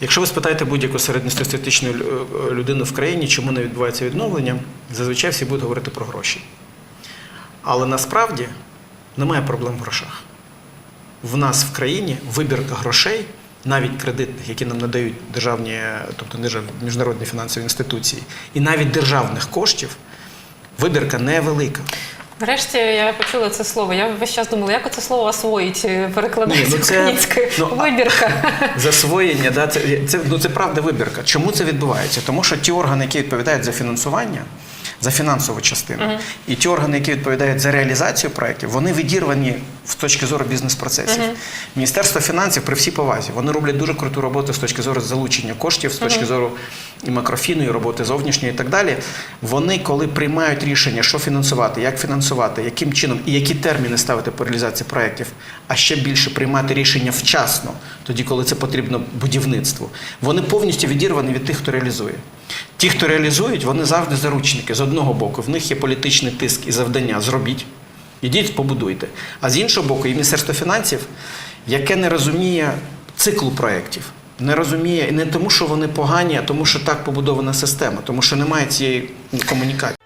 Якщо ви спитаєте будь-яку середньостатистичну е, людину в країні, чому не відбувається відновлення, зазвичай всі будуть говорити про гроші. Але насправді немає проблем в грошах. В нас в країні вибірка грошей, навіть кредитних, які нам надають державні, тобто міжнародні фінансові інституції, і навіть державних коштів, вибірка невелика. Нарешті я почула це слово. Я весь час думала, як це слово освоїть, е, перекладати ну української ну, а- вибірка. Засвоєння, да, це, це, ну, це правда вибірка. Чому це відбувається? Тому що ті органи, які відповідають за фінансування, за фінансову частину, і ті органи, які відповідають за реалізацію проєктів, вони відірвані з точки зору бізнес-процесів. Міністерство фінансів при всій повазі, вони роблять дуже круту роботу з точки зору залучення коштів, з точки зору і макрофіну, і роботи зовнішньої і так далі. Вони, коли приймають рішення, що фінансувати, як фінансувати, яким чином і які терміни ставити по реалізації проєктів, а ще більше приймати рішення вчасно, тоді, коли це потрібно будівництву, вони повністю відірвані від тих, хто реалізує. Ті, хто реалізують, вони завжди заручники. З одного боку, в них є політичний тиск і завдання зробіть. Ідіть, побудуйте. А з іншого боку, і Міністерство фінансів, яке не розуміє циклу проєктів. Не розуміє і не тому, що вони погані, а тому, що так побудована система, тому що немає цієї комунікації.